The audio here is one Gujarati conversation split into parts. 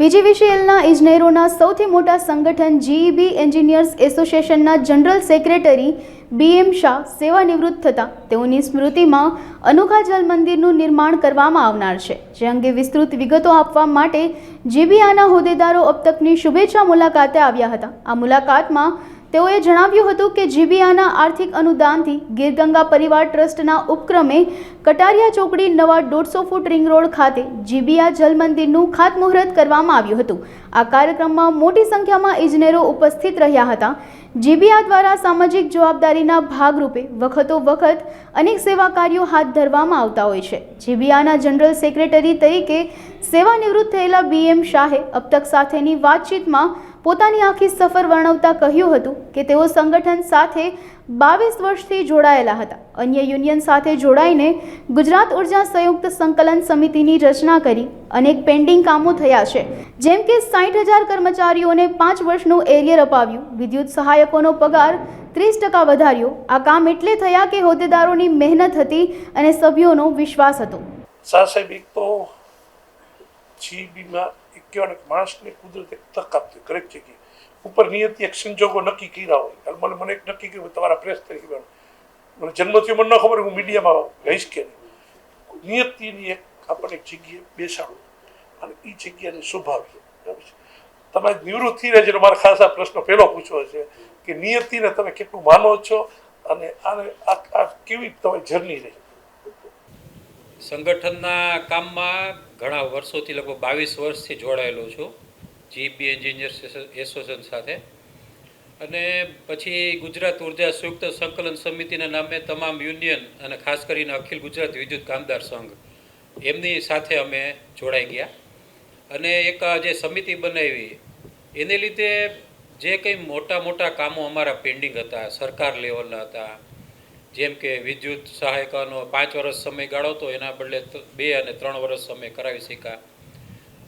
પીજીવીસીએલના ઇજનેરોના સૌથી મોટા સંગઠન જીઈબી એન્જિનિયર્સ એસોસિએશનના જનરલ સેક્રેટરી બીએમ શાહ સેવાનિવૃત્ત થતાં તેઓની સ્મૃતિમાં અનોખા જલ મંદિરનું નિર્માણ કરવામાં આવનાર છે, જે અંગે વિસ્તૃત વિગતો આપવા માટે જીબીઆના હોદ્દેદારો અબ તકની શુભેચ્છા મુલાકાતે આવ્યા હતા. આ મુલાકાતમાં તેઓએ જણાવ્યું હતું કે જીબીઆના આર્થિક અનુદાનથી ગીરગંગા પરિવાર ટ્રસ્ટના ઉપક્રમે કટારિયા ચોકડી નવા દોઢસો ફૂટ રિંગ રોડ ખાતે જીબીઆ જલ મંદિરનું ખાતમુહૂર્ત કરવામાં આવ્યું હતું. આ કાર્યક્રમમાં મોટી સંખ્યામાં ઇજનેરો ઉપસ્થિત રહ્યા હતા. જીબીઆ દ્વારા સામાજિક જવાબદારીના ભાગરૂપે વખતો વખત અનેક સેવા કાર્યો હાથ ધરવામાં આવતા હોય છે. જીબીઆના જનરલ સેક્રેટરી તરીકે સેવાનિવૃત્ત થયેલા બીએમ શાહે અબતક સાથેની વાતચીતમાં પોતાની આખી સફર વર્ણવતા કહ્યું હતું કે તેઓ સંગઠન સાથે બાવીસ વર્ષથી જોડાયેલા હતા. અન્ય યુનિયન સાથે જોડાઈને ગુજરાત ઊર્જા સંયુક્ત સંકલન સમિતિની રચના કરી અનેક પેન્ડિંગ કામો થયા છે. જેમ કે સાઠ હજાર કર્મચારીઓને પાંચ વર્ષનું એરિયર અપાવ્યું, વિદ્યુત સહાયકોનો પગાર ત્રીસ ટકા વધાર્યો. આ કામ એટલે થયા કે હોદ્દેદારોની મહેનત હતી અને સભ્યોનો વિશ્વાસ હતો. સાહેબ, એક તો જીબીમાં કહેવાય ને કે માણસને કુદરત એક તક આપતી દરેક જગ્યાએ ઉપર નિયતિ એક સંજોગો નક્કી કર્યા હોય. મને મને એક નક્કી કર્યું, તમારા પ્રેસ તરીકે. મને જન્મથી મને ન ખબર, હું મીડિયામાં રહીશ કે નહીં. નિયતિની એક આપણને એક જગ્યાએ બેસાડું. અને એ જગ્યાને સ્વભાવી બરાબર છે? તમે નિવૃત્ત રહ્યા છે મારો ખાસ આ પ્રશ્ન પહેલો પૂછવો છે કે નિયતિને તમે કેટલું માનો છો અને આને આ કેવી તમારી જર્ની રહી? સંગઠનના કામમાં ઘણા વર્ષોથી લગભગ બાવીસ વર્ષથી જોડાયેલો છું જીબી એન્જિનિયર્સ એસોસિએશન સાથે. અને પછી ગુજરાત ઊર્જા સંયુક્ત સંકલન સમિતિના નામે તમામ યુનિયન અને ખાસ કરીને અખિલ ગુજરાત વિદ્યુત કામદાર સંઘ, એમની સાથે અમે જોડાઈ ગયા. અને એક જે સમિતિ બનાવી, એને લીધે જે કંઈ મોટા મોટા કામો અમારા પેન્ડિંગ હતા, સરકાર લેવલના હતા જેમ કે વિદ્યુત સહાયકાનો પાંચ વર્ષ સમયગાળો હતો, એના બદલે બે અને ત્રણ વર્ષ સમય કરાવી શક્યા.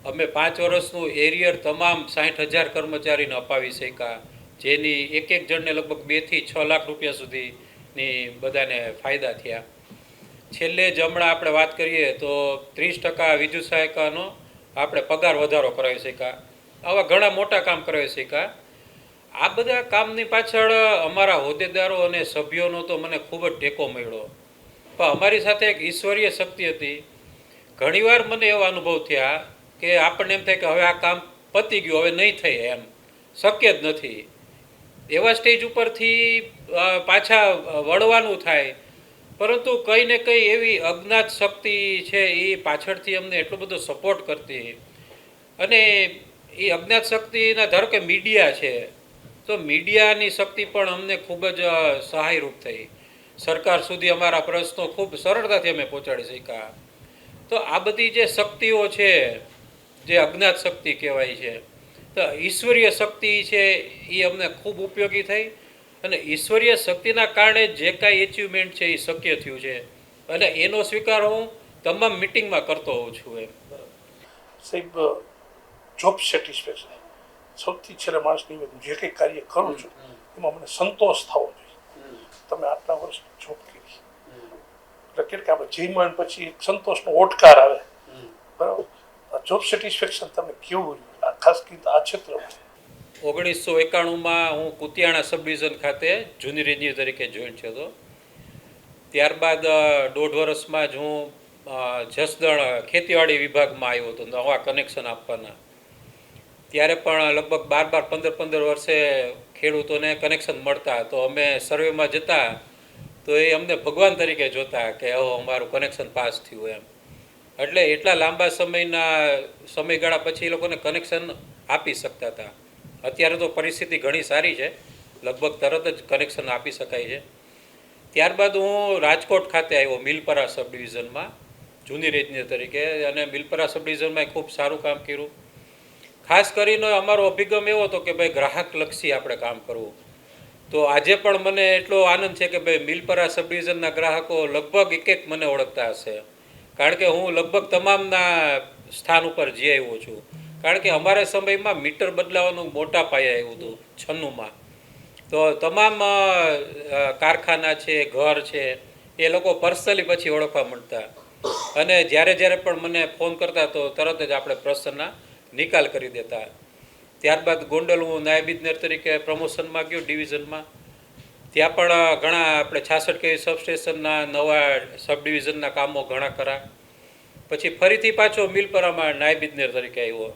અમે પાંચ વર્ષનું એરિયર તમામ સાઠ હજાર કર્મચારીને અપાવી શક્યા, જેની એક એક જણને લગભગ બેથી છ લાખ રૂપિયા સુધીની બધાને ફાયદા થયા. છેલ્લે જ હમણાં આપણે વાત કરીએ તો ત્રીસ ટકા વિદ્યુત સહાયકાનો આપણે પગાર વધારો કરાવી શક્યા. આવા ઘણા મોટા કામ કરાવી શક્યા. આ બધા કામની પાછળ અમારા હોદ્દેદારો અને સભ્યોનો તો મને ખૂબ જ ટેકો મળ્યો. પણ અમારી સાથે એક ઈશ્વરીય શક્તિ હતી. ઘણીવાર મને એવા અનુભવ થયા કે આપણને એમ થાય કે હવે આ કામ પતી ગયું, હવે નહીં થાય એમ. શક્ય જ નથી. એવા સ્ટેજ ઉપરથી પાછા વળવાનું થાય. પરંતુ કંઈ ને કંઈ એવી અજ્ઞાત શક્તિ છે એ પાછળથી અમને એટલો બધો સપોર્ટ કરતી. અને એ અજ્ઞાત શક્તિના ધારો કે મીડિયા છે તો મીડિયાની શક્તિ પણ અમને ખૂબ જ સહાયરૂપ થઈ. સરકાર સુધી અમારા પ્રશ્નો ખૂબ સરળતાથી અમે પહોંચાડી શક્યા. તો આ બધી જે શક્તિઓ છે, જે અજ્ઞાત શક્તિ કહેવાય છે, તો ઈશ્વરીય શક્તિ છે એ અમને ખૂબ ઉપયોગી થઈ અને ઈશ્વરીય શક્તિના કારણે જે કાંઈ એચિવમેન્ટ છે એ શક્ય થયું છે. અને એનો સ્વીકાર હું તમામ મિટિંગમાં કરતો હોઉં છું એમ. સાહેબ જોબ સેટિસ્ફેક્શન સૌથી છેલ્લે માણસની જે કંઈ કાર્ય કરું છું એમાં મને સંતોષ થવો જોઈએ. તમે આટલા વર્ષ જોબ કરી. એટલે કે આપણે જીવન પછી એક સંતોષનો ઓટકાર આવે. બરાબર? જોબ સેટિસ્ફેક્શન તમે કેવું ખાસ કરીને આ ક્ષેત્રમાં. ઓગણીસો એકાણુંમાં હું કુતિયાણા સબ ડિવિઝન ખાતે જુનિયર એન્જિનિયર તરીકે જોઈન થયો હતો. ત્યારબાદ દોઢ વર્ષમાં જ હું જસદણ ખેતીવાડી વિભાગમાં આવ્યો હતો નવા કનેક્શન આપવાના. ત્યારે પણ લગભગ બાર બાર પંદર પંદર વર્ષે ખેડૂતોને કનેક્શન મળતા. તો અમે સર્વેમાં જતા, તો એ અમને ભગવાન તરીકે જોતા કે ઓ અમારું કનેક્શન પાસ થયું એમ. એટલે એટલા લાંબા સમયના સમયગાળા પછી એ લોકોને કનેક્શન આપી શકતા હતા. અત્યારે તો પરિસ્થિતિ ઘણી સારી છે. લગભગ તરત જ કનેક્શન આપી શકાય છે. ત્યારબાદ હું રાજકોટ ખાતે આવ્યો, મિલપરા સબ ડિવિઝનમાં જુનિયર એન્જિનિયર તરીકે, અને મિલપરા સબ ડિવિઝનમાં ખૂબ સારું કામ કર્યું. ખાસ કરીને અમારો અભિગમ એવો હતો કે ભાઈ ગ્રાહકલક્ષી આપણે કામ કરવું. તો આજે પણ મને એટલો આનંદ છે કે ભાઈ મિલપરા સબ ડિવિઝનના ગ્રાહકો લગભગ એક એક મને ઓળખતા હશે. કારણ કે હું લગભગ તમામના સ્થાન ઉપર જઈ આવ્યો છું. કારણ કે અમારા સમયમાં મીટર બદલાવાનું મોટા પાયે આવ્યું હતું, છન્નુંમાં. તો તમામ કારખાના છે, ઘર છે, એ લોકો પર્સનલી પછી ઓળખવા મળતા. અને જ્યારે જ્યારે પણ મને ફોન કરતા તો તરત જ આપણે પ્રશ્નના નિકાલ કરી દેતા. ત્યારબાદ ગોંડલ હું નાયબ ઇજનેર તરીકે પ્રમોશનમાં ગયો ડિવિઝનમાં. ત્યાં પણ ઘણા આપણે છાસઠ કેવી સબસ્ટેશનના નવા સબ ડિવિઝનના કામો ઘણા કરા. પછી ફરીથી પાછો મિલપરામાં નાયબ ઇજનેર તરીકે આવ્યો.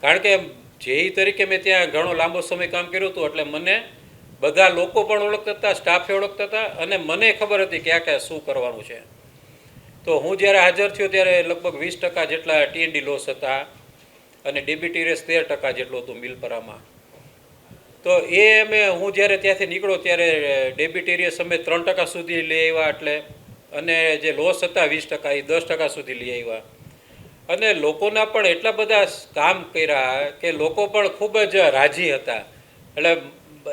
કારણ કે જેઈ તરીકે મેં ત્યાં ઘણો લાંબો સમય કામ કર્યું હતું, એટલે મને બધા લોકો પણ ઓળખતા હતા, સ્ટાફે ઓળખતા હતા, અને મને ખબર હતી ક્યાં ક્યાં શું કરવાનું છે. તો હું જ્યારે હાજર થયો ત્યારે લગભગ વીસ ટકા જેટલા ટીએનડી લોસ હતા અને ડેબિટી તેર ટકા જેટલું હતું મિલપરામાં. તો એ અમે, હું જ્યારે ત્યાંથી નીકળો ત્યારે ડેબિટેરિયસ અમે ત્રણ ટકા સુધી લઈ આવ્યા એટલે અને જે લોસ હતા વીસ ટકા, એ દસ ટકા સુધી લઈ આવ્યા. અને લોકોના પણ એટલા બધા કામ કર્યા કે લોકો પણ ખૂબ જ રાજી હતા. એટલે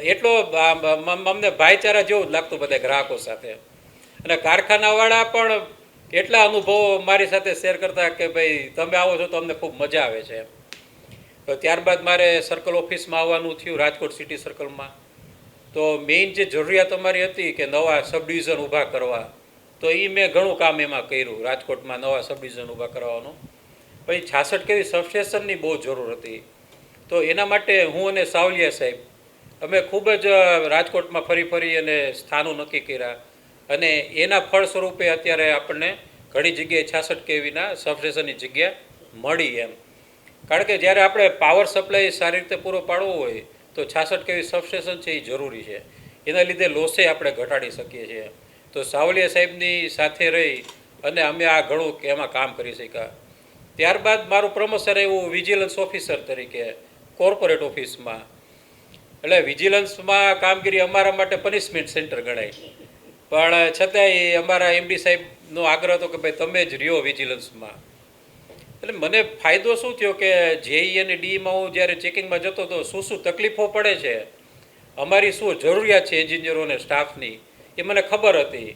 એટલો અમને ભાઈચારા જેવું જ લાગતું બધા ગ્રાહકો સાથે. અને કારખાનાવાળા પણ એટલા અનુભવો મારી સાથે શેર કરતા કે ભાઈ, તમે આવો છો તો અમને ખૂબ મજા આવે છે તો ત્યારબાદ મારે સર્કલ ઓફિસમાં આવવાનું થયું, રાજકોટ સિટી સર્કલમાં તો મેઇન જે જરૂરિયાત અમારી હતી કે નવા સબ ડિવિઝન ઊભા કરવા, તો એ મેં ઘણું કામ એમાં કર્યું, રાજકોટમાં નવા સબ ડિવિઝન ઊભા કરવાનું. પછી છાસઠ કેવી સબસ્ટેશનની બહુ જરૂર હતી. તો એના માટે હું અને સાવલિયા સાહેબ, અમે ખૂબ જ રાજકોટમાં ફરી ફરી અને સ્થાનો નક્કી કર્યા. અને એના ફળ સ્વરૂપે અત્યારે આપણને ઘણી જગ્યાએ છાસઠ કેવીના સબસ્ટેશનની જગ્યા મળી એમ. કારણ કે જ્યારે આપણે પાવર સપ્લાય સારી રીતે પૂરો પાડવો હોય, તો છાસઠ કેવી સબસ્ટેશન છે એ જરૂરી છે. એના લીધે લોસે આપણે ઘટાડી શકીએ છીએ. તો સાવલિયા સાહેબની સાથે રહી અને અમે આ ઘણું કે એમાં કામ કરી શક્યા. ત્યારબાદ મારું પ્રમોશન એવું વિજિલન્સ ઓફિસર તરીકે કોર્પોરેટ ઓફિસમાં એટલે વિજિલન્સમાં કામગીરી અમારા માટે પનિશમેન્ટ સેન્ટર ગણાય. પણ છતાંય અમારા એમડી સાહેબનો આગ્રહ હતો કે ભાઈ તમે જ રહ્યો વિજિલન્સમાં. એટલે મને ફાયદો શું થયો કે જેઈ અને ડીમાં હું જ્યારે ચેકિંગમાં જતો હતો, શું શું તકલીફો પડે છે? અમારી શું જરૂરિયાત છે એન્જિનિયરો અને સ્ટાફની? એ મને ખબર હતી.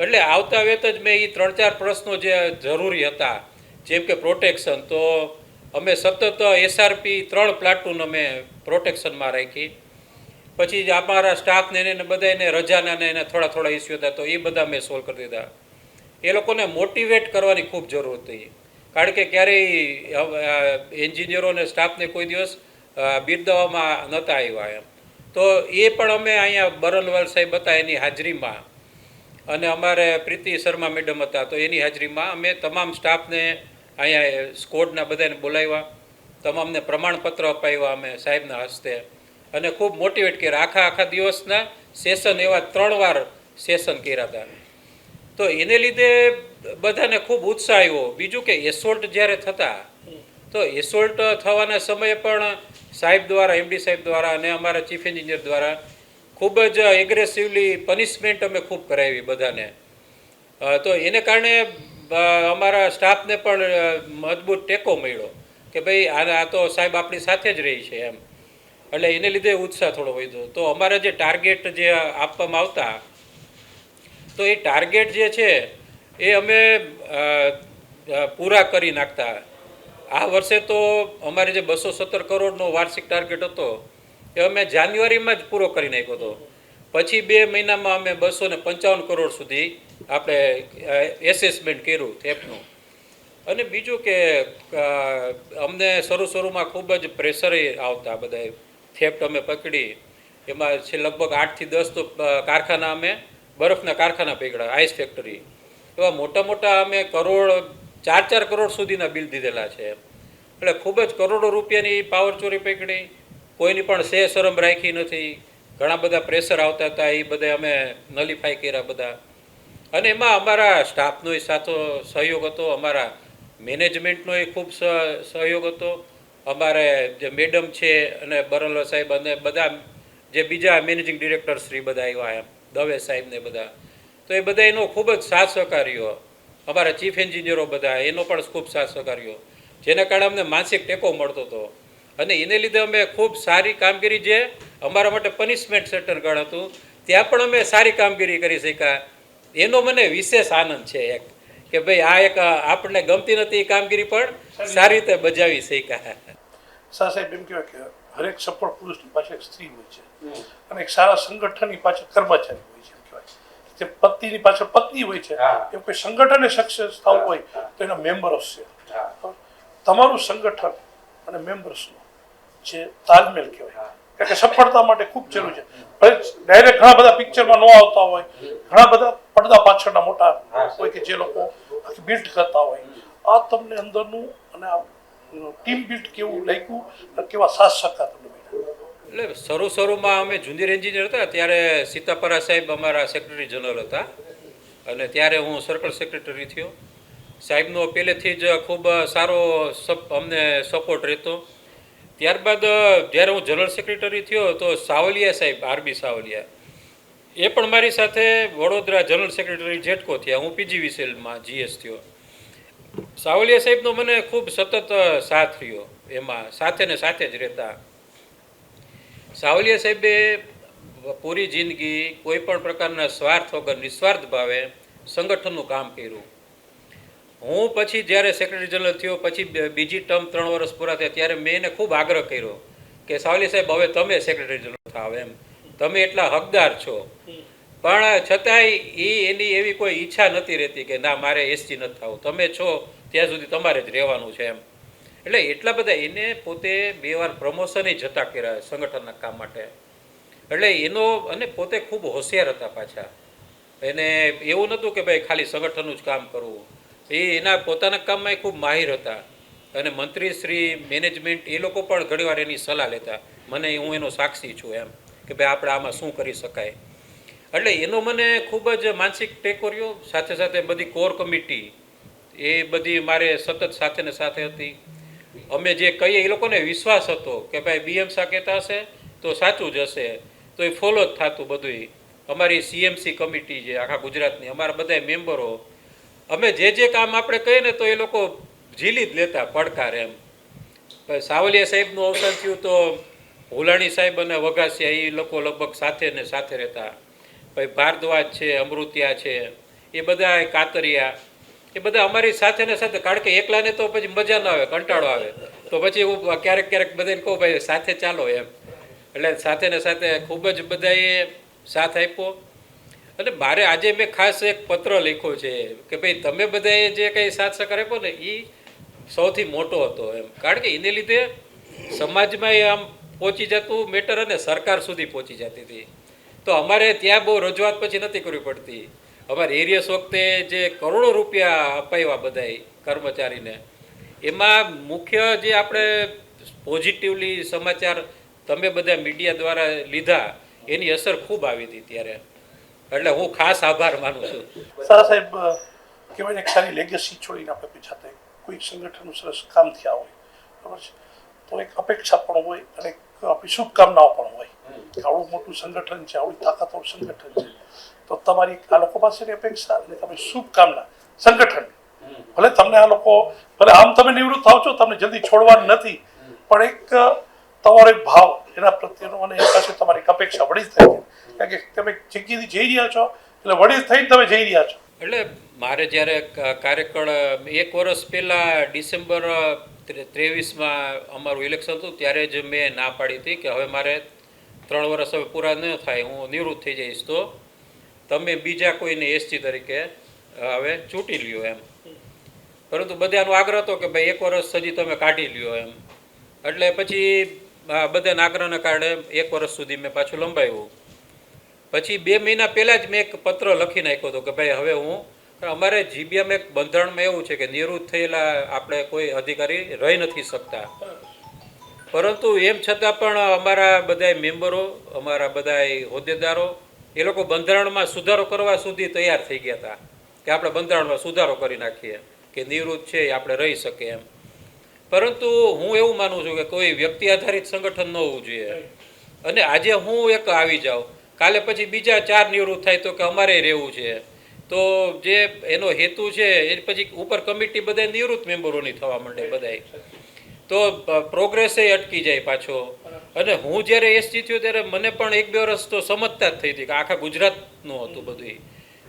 એટલે આવતા વેત જ મેં એ ત્રણ ચાર પ્રશ્નો જે જરૂરી હતા. જેમ કે પ્રોટેક્શન, તો અમે સતત એસઆરપી ત્રણ પ્લાટૂન અમે પ્રોટેક્શનમાં રાખી. પછી અમારા સ્ટાફને એને બધાને રજાના ને એને થોડા થોડા ઇસ્યુ હતા, તો એ બધા મેં સોલ્વ કરી દીધા. એ લોકોને મોટિવેટ કરવાની ખૂબ જરૂર હતી. કારણ કે ક્યારેય એન્જિનિયરો અને સ્ટાફને કોઈ દિવસ બિરદાવામાં નહોતા આવ્યા એમ. તો એ પણ અમે અહીંયા બરનવાલ સાહેબ હતા એની હાજરીમાં. અને અમારે પ્રીતિ શર્મા મેડમ હતા, તો એની હાજરીમાં અમે તમામ સ્ટાફને અહીંયા સ્કોડના બધાને બોલાવ્યા. તમામને પ્રમાણપત્ર અપાવ્યા અમે સાહેબના હસ્તે. અને ખૂબ મોટિવેટ કર્યા. આખા આખા દિવસના સેશન એવા ત્રણ વાર સેશન કર્યા હતા. તો એને લીધે બધાને ખૂબ ઉત્સાહ આવ્યો. બીજું કે એસોલ્ટ જ્યારે થતા, તો એસોલ્ટ થવાના સમયે પણ સાહેબ દ્વારા એમડી સાહેબ દ્વારા અને અમારા ચીફ એન્જિનિયર દ્વારા ખૂબ જ એગ્રેસિવલી પનિશમેન્ટ અમે ખૂબ કરાવી બધાને. તો એને કારણે અમારા સ્ટાફને પણ મજબૂત ટેકો મળ્યો કે ભાઈ આ તો સાહેબ આપણી સાથે જ રહી છે એમ. એટલે એને લીધે ઉત્સાહ થોડો વધ્યો. તો અમારા જે ટાર્ગેટ જે આપવામાં આવતા, તો એ ટાર્ગેટ જે છે, એ અમે પૂરા કરી નાખતા. આ વર્ષે તો અમારે જે બસો સત્તર કરોડનો વાર્ષિક ટાર્ગેટ હતો, એ અમે જાન્યુઆરીમાં જ પૂરો કરી નાખ્યો હતો. પછી બે મહિનામાં અમે બસો ને પંચાવન કરોડ સુધી આપણે એસેસમેન્ટ કર્યું થેપનું અને બીજું કે અમને શરૂ શરૂમાં ખૂબ જ પ્રેશર આવતા બધા થેપ્ટ અમે પકડી. એમાં છે લગભગ આઠથી દસ તો કારખાના અમે, બરફના કારખાના પકડ્યા, આઈસ ફેક્ટરી. એવા મોટા મોટા અમે કરોડ, ચાર ચાર કરોડ સુધીના બિલ દીધેલા છે. એટલે ખૂબ જ કરોડો રૂપિયાની પાવર ચોરી પકડી. કોઈની પણ સે શરમ રાખી નથી. ઘણા બધા પ્રેશર આવતા હતા, એ બધા અમે નલિફાઈ કર્યા બધા. અને એમાં અમારા સ્ટાફનો સાથો સહયોગ હતો, અમારા મેનેજમેન્ટનો એ ખૂબ સહયોગ હતો. અમારે જે મેડમ છે અને બરલવા સાહેબ અને બધા જે બીજા મેનેજિંગ ડિરેક્ટર શ્રી બધા આવ્યા એમ દવે સાહેબ ને બધા. તો એ બધા એનો ખૂબ જ સાથ સહકાર્યો અમારા ચીફ એન્જિનિયરો બધા એનો પણ ખૂબ સાથ સહકાર્યો જેના કારણે અમને માનસિક ટેકો મળતો હતો. અને એને લીધે અમે ખૂબ સારી કામગીરી જે અમારા માટે પનિશમેન્ટ સેન્ટર ગણ હતું ત્યાં પણ અમે સારી કામગીરી કરી શક્યા. એનો મને વિશેષ આનંદ છે એક કે ભાઈ આ એક આપણને ગમતી નથી એ કામગીરી પણ સારી રીતે બજાવી શક્યા. શાહ સાહેબ એમ કહેવાય કે હરેક સફળ પુરુષની પાછળ એક સ્ત્રી હોય છે. અને એક સારા સંગઠનની પાછળ કર્મચારી હોય છે એમ કહેવાય જે પતિની પાછળ પત્ની હોય છે. એ કોઈ સંગઠને સક્સેસ થવું હોય તો એના મેમ્બર્સ છે. તમારું સંગઠન અને મેમ્બર્સનો જે તાલમેલ કહેવાય. કારણ કે સફળતા માટે ખૂબ જરૂર છે. ભલે ડાયરેક્ટ ઘણા બધા પિક્ચરમાં ન આવતા હોય ઘણા બધા પડદા પાછળના મોટા હોય કે જે લોકો બિલ્ડ કરતા હોય. આ તમને અંદરનું અને આ ટીમ બિલ્ડ કેવું લાગ્યું? કેવા સાથ સહકાર તમને એટલે શરૂ શરૂમાં અમે જુનિયર એન્જિનિયર હતા, ત્યારે સીતાપરા સાહેબ અમારા સેક્રેટરી જનરલ હતા. અને ત્યારે હું સર્કલ સેક્રેટરી થયો. સાહેબનો પહેલેથી જ ખૂબ સારો અમને સપોર્ટ રહેતો. ત્યારબાદ જ્યારે હું જનરલ સેક્રેટરી થયો, તો સાવલિયા સાહેબ આરબી સાવલિયા, એ પણ મારી સાથે વડોદરા જનરલ સેક્રેટરી જેટકો થયા. હું પીજીવીસીએલમાં જીએસ થયો. સાવલિયા સાહેબનો મને ખૂબ સતત સાથ રહ્યો. એમાં સાથે ને સાથે જ રહેતા. સાવલિયા સાહેબે પૂરી જિંદગી કોઈ પણ પ્રકારના સ્વાર્થ વગર નિસ્વાર્થ ભાવે સંગઠનનું કામ કર્યું. હું પછી જ્યારે સેક્રેટરી જનરલ થયો, પછી બીજી ટર્મ ત્રણ વર્ષ પૂરા થયા, ત્યારે મેં એને ખૂબ આગ્રહ કર્યો કે સાવલી સાહેબ, હવે તમે સેક્રેટરી જનરલ થાવ એમ. તમે એટલા હકદાર છો. પણ છતાંય એ એની એવી કોઈ ઈચ્છા નથી રહેતી કે ના, મારે એસટી નથી થવું. તમે છો, ત્યાં સુધી તમારે જ રહેવાનું છે એમ. એટલે એટલા બધા એને પોતે બે વાર પ્રમોશને જતા કર્યા સંગઠનના કામ માટે. એટલે એનો અને પોતે ખૂબ હોશિયાર હતા પાછા. એને એવું નહોતું કે ભાઈ ખાલી સંગઠનનું જ કામ કરવું. એ એના પોતાના કામમાં એ ખૂબ માહિર હતા. અને મંત્રી શ્રી મેનેજમેન્ટ એ લોકો પણ ઘણીવાર એની સલાહ લેતા. મને હું એનો સાક્ષી છું એમ, કે ભાઈ આપણે આમાં શું કરી શકાય? એટલે એનો મને ખૂબ જ માનસિક ટેકો રહ્યો. સાથે સાથે બધી કોર કમિટી, એ બધી મારે સતત સાથે ને સાથે હતી. અમે જે કહીએ, એ લોકોને વિશ્વાસ હતો કે ભાઈ બીએમ સાકેતા હશે તો સાચું જ હશે. તો એ ફોલો જ થતું બધુંય. અમારી સીએમસી કમિટી છે આખા ગુજરાતની, અમારા બધા મેમ્બરો, અમે જે જે કામ આપણે કહીએ ને તો એ લોકો ઝીલી જ લેતા, પડકાર એમ. સાવલિયા સાહેબનું અવસાન થયું તો, હુલાણી સાહેબ અને વઘાસિયા, એ લોકો લગભગ સાથે ને સાથે રહેતા. પછી ભારદ્વાજ છે, અમૃતિયા છે, એ બધા કાતરિયા એ બધા અમારી સાથે ને સાથે, કારણ કે એકલાને તો પછી મજા ના આવે, કંટાળો આવે. તો પછી હું ક્યારેક ક્યારેક બધાને કહું, ભાઈ, સાથે ચાલો એમ. એટલે સાથે ને સાથે ખૂબ જ બધાએ સાથ આપ્યો. અને મારે આજે મેં ખાસ એક પત્ર લખ્યો છે કે, ભાઈ, તમે બધાએ જે કંઈ સાથ સહકાર આપ્યો ને એ સૌથી મોટો હતો એમ. કારણ કે એને લીધે સમાજમાં એ આમ પહોંચી જતું મેટર અને સરકાર સુધી પહોંચી જતી હતી. તો અમારે ત્યાં બહુ રજૂઆત પછી નથી કરવી પડતી. અમારે એરિયસ વખતે જે કરોડો રૂપિયા અપાવ્યા બધાય કર્મચારીને. એમાં મુખ્ય જે આપણે પોઝિટિવલી સમાચાર તમે બધા મીડિયા દ્વારા લીધા, એની અસર ખૂબ આવી હતી ત્યારે. એટલે હું ખાસ આભાર માનું છું. સારા સાહેબ કહેવાય ને ખાલી લેગેસી છોડીને આપણે થાય કોઈ સંગઠનનું સરસ કામ થયા હોય. બરાબર છે? તો એક અપેક્ષા પણ હોય અને આપણી શુભકામનાઓ પણ હોય. આવડું મોટું સંગઠન છે આવડી તાકાતવાળું સંગઠન છે. તો તમારી આ લોકો પાસેની અપેક્ષા અને તમે શુભકામના સંગઠન. ભલે તમને આ લોકો ભલે આમ તમે નિવૃત્ત થાવ છો તમને જલ્દી છોડવાનું નથી. પણ એક તમારો એક ભાવ એના પ્રત્યેનો અને એ પાસે તમારી એક અપેક્ષા વળી જ થાય. કારણ કે તમે જગ્યાથી જઈ રહ્યા છો એટલે વડી થઈને તમે જઈ રહ્યા છો. એટલે મારે જ્યારે ક- કાર્યકાળ એક વર્ષ પહેલાં ડિસેમ્બર ત્રેવીસમાં અમારું ઇલેક્શન હતું, ત્યારે જ મેં ના પાડી હતી કે હવે મારે ત્રણ વર્ષ હવે પૂરા ન થાય, હું નિવૃત્ત થઈ જઈશ. તો તમે બીજા કોઈને એસટી તરીકે હવે ચૂંટી લ્યો એમ. પરંતુ બધાનો આગ્રહ હતો કે ભાઈ એક વર્ષ હજી તમે કાઢી લ્યો એમ. એટલે પછી બધાના આગ્રહના કારણે એક વર્ષ સુધી મેં પાછું લંબાવ્યું. પછી બે મહિના પહેલાં જ મેં એક પત્ર લખી નાખ્યો હતો કે ભાઈ હવે હું અમારે જીબીએમ એક બંધારણમાં એવું છે કે નિવૃત્ત થયેલા આપણે કોઈ અધિકારી રહી નથી શકતા. પરંતુ એમ છતાં પણ અમારા બધાય મેમ્બરો, અમારા બધાય હોદ્દેદારો એ લોકો બંધારણમાં સુધારો કરવા સુધી તૈયાર થઈ ગયા હતા કે આપણે બંધારણમાં સુધારો કરી નાખીએ, કે નિવૃત્ત છે એ આપણે રહી શકીએ એમ. પરંતુ હું એવું માનું છું કે કોઈ વ્યક્તિ આધારિત સંગઠન ન હોવું જોઈએ. અને આજે હું એક આવી જાઉં. કાલે પછી બીજા ચાર નિવૃત્ત થાય તો કે અમારે રહેવું છે. તો જે એનો હેતુ છે, એ પછી ઉપર કમિટી બધા નિવૃત્ત મેમ્બરોની થવા માંડે બધાય. તો પ્રોગ્રેસ એ અટકી જાય પાછો. અને હું જ્યારે એસ જીત્યો ત્યારે મને પણ એક બે વર્ષ તો સમજતા જ થઈ હતી કે આખા ગુજરાતનું હતું બધું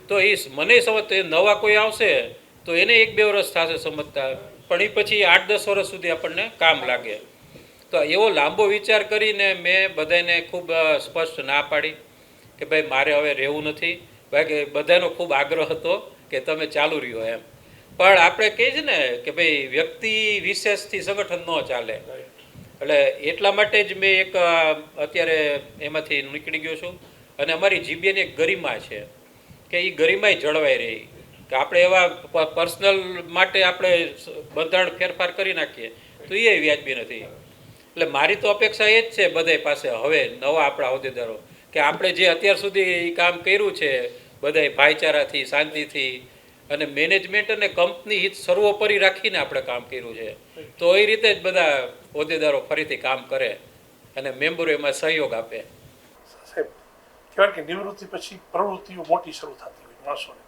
તો એ મને સમજતા નવા કોઈ આવશે તો એને એક બે વર્ષ થશે સમજતા. પણ એ પછી આઠ દસ વર્ષ સુધી આપણને કામ લાગે. તો એવો લાંબો વિચાર કરીને મેં બધાને ખૂબ સ્પષ્ટ ના પાડી કે ભાઈ મારે હવે રહેવું નથી. ભાઈ કે બધાનો ખૂબ આગ્રહ હતો કે તમે ચાલુ રહ્યો એમ. પણ આપણે કહીએ છીએ ને કે ભાઈ વ્યક્તિ વિશેષથી સંગઠન ન ચાલે. એટલે એટલા માટે જ મેં એક અત્યારે એમાંથી નીકળી ગયો છું. અને અમારી જીબીએની એક ગરિમા છે કે એ ગરિમાય જળવાઈ રહી. કે આપણે એવા પર્સનલ માટે આપણે બંધારણ ફેરફાર કરી નાખીએ, તો એ વ્યાજબી નથી. એટલે મારી તો અપેક્ષા એ જ છે બધા પાસે, હવે નવા આપણા હોદ્દેદારો, કે આપણે જે અત્યાર સુધી કામ કર્યું છે બધાય ભાઈચારાથી શાંતિથી અને મેનેજમેન્ટ અને કંપની હિત સર્વોપરી રાખીને આપણે કામ કર્યું છે. તો એ રીતે જ બધા હોદ્દેદારો ફરીથી કામ કરે અને મેમ્બરો એમાં સહયોગ આપે. સાહેબ કહેવાય કે નિવૃત્તિ પછી પ્રવૃત્તિઓ મોટી શરૂ થતી હોય માણસોને.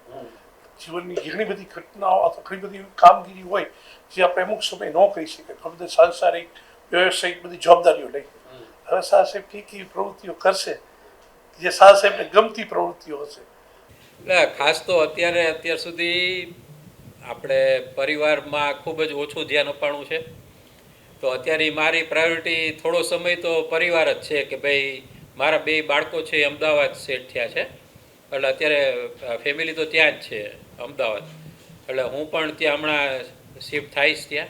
જીવનની ઘણી બધી ઘટનાઓ અથવા ઘણી બધી કામગીરી હોય જે આપણે અમુક સમય ન કરી શકીએ. ઘણી બધી સાંસારિક વ્યવસાયિક બધી જવાબદારીઓ લઈ. હવે સાહેબ કઈ કઈ પ્રવૃત્તિઓ કરશે? જે શાહ સાહેબને ગમતી પ્રવૃત્તિઓ હશે. એટલે ખાસ તો અત્યારે, અત્યાર સુધી આપણે પરિવારમાં ખૂબ જ ઓછું ધ્યાન અપાણું છે. તો અત્યારે મારી પ્રાયોરિટી થોડો સમય તો પરિવાર જ છે કે ભાઈ મારા બે બાળકો છે, અમદાવાદ સેટ થયા છે. એટલે અત્યારે ફેમિલી તો ત્યાં જ છે, અમદાવાદ. એટલે હું પણ ત્યાં હમણાં શિફ્ટ થઈશ ત્યાં.